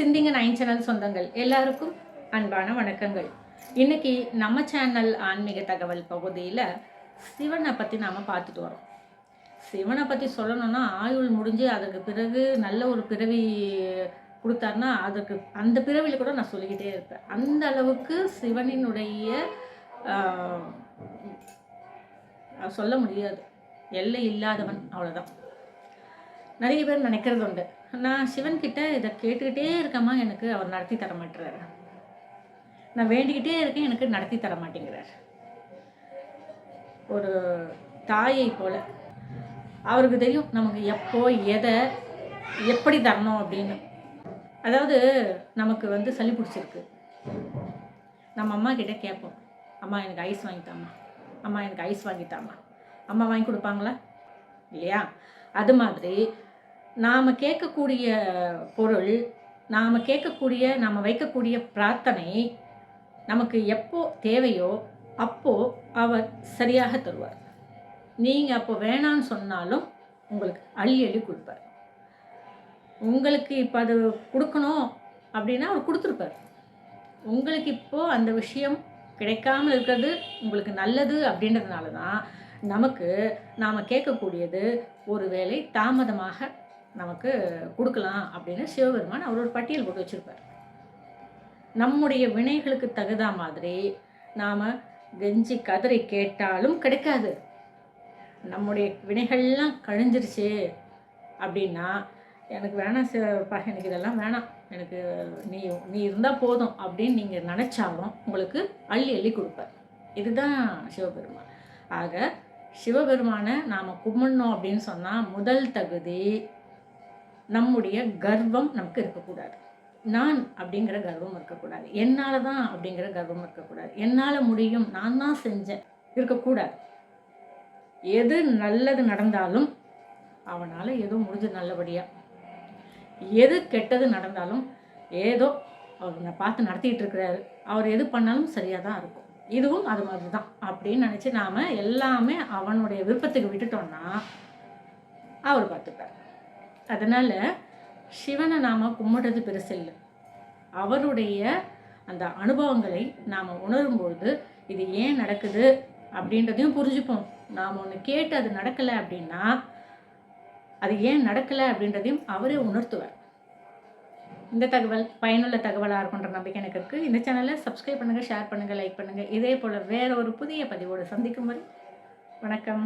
சிந்திங்க nine channel சொந்தங்கள் எல்லாருக்கும் அன்பான வணக்கங்கள். இன்னைக்கு நம்ம சேனல் ஆன்மீக தகவல் பகுதியில் சிவனை பற்றி நாம் பார்த்துட்டு வரோம். சிவனை பற்றி சொல்லணும்னா ஆயுள் முடிஞ்சு அதுக்கு பிறகு நல்ல ஒரு பிறவி கொடுத்தாருன்னா அதுக்கு அந்த பிறவியில் கூட நான் சொல்லிக்கிட்டே இருப்பேன். அந்த அளவுக்கு சிவனினுடைய சொல்ல முடியாது. எல்லை இல்லாதவன் அவ்வளோதான் நிறைய பேர் நினைக்கிறது உண்டு நான் சிவன்கிட்ட இதை கேட்டுக்கிட்டே இருக்கமா எனக்கு அவர் நடத்தி தர மாட்டுறாரு நான் வேண்டிக்கிட்டே இருக்கேன் எனக்கு நடத்தி தர மாட்டேங்கிறார். ஒரு தாயை போல அவருக்கு தெரியும் நமக்கு எப்போ எதை எப்படி தரணும் அப்படின்னு. அதாவது நமக்கு வந்து சளி பிடிச்சிருக்கு. நம்ம அம்மா கிட்டே கேட்போம். அம்மா எனக்கு ஐஸ் வாங்கித்தாம்மா அம்மா எனக்கு ஐஸ் வாங்கித்தாம்மா அம்மா வாங்கி கொடுப்பாங்களா? இல்லையா. அது மாதிரி நாம் கேட்கக்கூடிய பொருள் நாம் கேட்கக்கூடிய நாம் வைக்கக்கூடிய பிரார்த்தனை நமக்கு எப்போ தேவையோ அப்போது அவர் சரியாக தருவார். நீங்கள் அப்போ வேணான்னு சொன்னாலும் உங்களுக்கு அள்ளி அள்ளி கொடுப்பார். உங்களுக்கு இப்போ அது கொடுக்கணும் அப்படின்னா அவர் கொடுத்துருப்பார். உங்களுக்கு இப்போது அந்த விஷயம் கிடைக்காமல் இருக்கிறது உங்களுக்கு நல்லது அப்படின்றதுனால தான் நமக்கு நாம் கேட்கக்கூடியது ஒருவேளை தாமதமாக நமக்கு கொடுக்கலாம் அப்படின்னு சிவபெருமான் அவர் ஒரு பட்டியல் போட்டு வச்சுருப்பார். நம்முடைய வினைகளுக்கு தகுந்த மாதிரி நாம் கெஞ்சி கதறி கேட்டாலும் கிடைக்காது. நம்முடைய வினைகள்லாம் கழிஞ்சிருச்சு அப்படின்னா எனக்கு வேணாம் சிவப்பா எனக்கு இதெல்லாம் வேணாம். எனக்கு நீ நீ இருந்தால் போதும் அப்படின்னு நீங்கள் நினச்சாலும் உங்களுக்கு அள்ளி அள்ளி கொடுப்பார். இதுதான் சிவபெருமான். ஆக சிவபெருமானை நாம் கும்பிடணும் அப்படின்னு சொன்னால் முதல் தகுதி நம்முடைய கர்வம் நமக்கு இருக்கக்கூடாது. நான் அப்படிங்கிற கர்வம் இருக்கக்கூடாது. என்னால் தான் அப்படிங்கிற கர்வம் இருக்கக்கூடாது. என்னால் முடியும் நான் தான் செஞ்சேன் இருக்கக்கூடாது. எது நல்லது நடந்தாலும் அவனால் ஏதோ முடிஞ்சது நல்லபடியாக எது கெட்டது நடந்தாலும் ஏதோ அவர் நான் பார்த்து நடத்திட்டு இருக்கிறாரு. அவர் எது பண்ணாலும் சரியாக தான் இருக்கும். இதுவும் அது மாதிரி தான் அப்படின்னு நினச்சி நாம் எல்லாமே அவனுடைய விருப்பத்துக்கு விட்டுட்டோம்னா அவர் பார்த்துப்பார். அதனால் சிவனை நாம் கும்பிடுறது பெருசு இல்லை. அவருடைய அந்த அனுபவங்களை நாம் உணரும்பொழுது இது ஏன் நடக்குது அப்படின்றதையும் புரிஞ்சுப்போம். நாம் ஒன்று கேட்டு அது நடக்கலை அப்படின்னா அது ஏன் நடக்கலை அப்படின்றதையும் அவரே உணர்த்துவார். இந்த தகவல் பயனுள்ள தகவலாக இருக்குன்ற நம்பிக்கை எனக்கு இருக்குது இந்த சேனலை சப்ஸ்கிரைப் பண்ணுங்கள் ஷேர் பண்ணுங்கள் லைக் பண்ணுங்கள் இதே போல் வேற ஒரு புதிய பதிவோடு சந்திக்கும் வரை வணக்கம்.